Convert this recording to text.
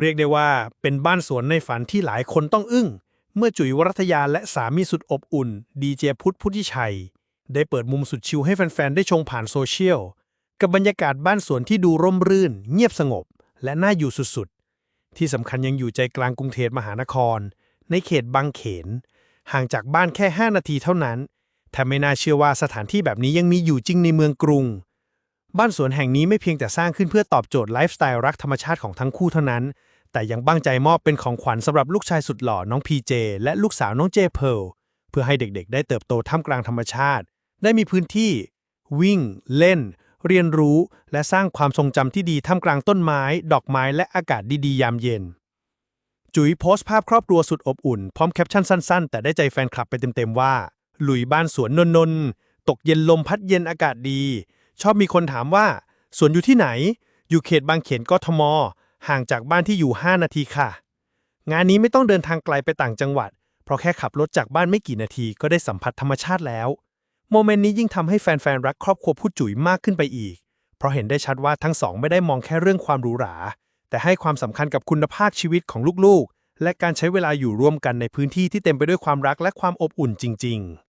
เรียกได้ว่าเป็นบ้านสวนในฝันที่หลายคนต้องอึ้ง เมื่อจุ๋ยวรัตยาและสามีสุดอบอุ่น ดีเจพุทธพุทธิชัย ได้เปิดมุมสุดชิลให้แฟนๆ ได้ชมผ่านโซเชียล กับบรรยากาศบ้านสวนที่ดูร่มรื่น เงียบสงบ และน่าอยู่สุดๆ ที่สำคัญยังอยู่ใจกลางกรุงเทพมหานคร ในเขตบางเขน ห่างจากบ้านแค่ 5 นาทีเท่านั้นแถมไม่น่าเชื่อว่าสถานที่แบบนี้ยังมีอยู่จริงในเมืองกรุง บ้านสวนแห่งนี้ไม่เพียงแต่สร้างขึ้นเพื่อตอบโจทย์ไลฟ์สไตล์รักธรรมชาติของทั้งคู่เท่านั้น แต่ยังตั้งใจมอบเป็นของขวัญสำหรับลูกชายสุดหล่อน้องพีเจและลูกสาวน้องเจเพร์ลเพื่อให้เด็กๆ ได้เติบโตท่ามกลางธรรมชาติ ได้มีพื้นที่ วิ่ง เล่น เรียนรู้ และสร้างความทรงจำที่ดีท่ามกลางต้นไม้ ดอกไม้และอากาศดีๆ ยามเย็น จุ๋ยโพสต์ภาพครอบครัวสุดอบอุ่น พร้อมแคปชั่นสั้นๆ แต่ได้ใจแฟนคลับไปเต็มๆว่า หลุยบ้านสวนนนนตกเย็นลมพัดเย็นอากาศดี ชอบมีคนถามว่า สวนอยู่ที่ไหน อยู่เขตบางเขนกทม ห่างจากบ้านที่อยู่ 5 นาทีค่ะ งานนี้ไม่ต้องเดินทางไกลไปต่างจังหวัด เพราะแค่ขับรถจากบ้านไม่กี่นาทีก็ได้สัมผัสธรรมชาติแล้ว โมเมนต์นี้ยิ่งทำให้แฟนๆ รักครอบครัวผู้จุ๋ยมากขึ้นไปอีก เพราะเห็นได้ชัดว่าทั้งสองไม่ได้มองแค่เรื่องความหรูหรา แต่ให้ความสำคัญกับคุณภาพชีวิตของลูกๆ และการใช้เวลาอยู่ร่วมกันในพื้นที่ที่เต็มไปด้วยความรักและความอบอุ่นจริง ๆ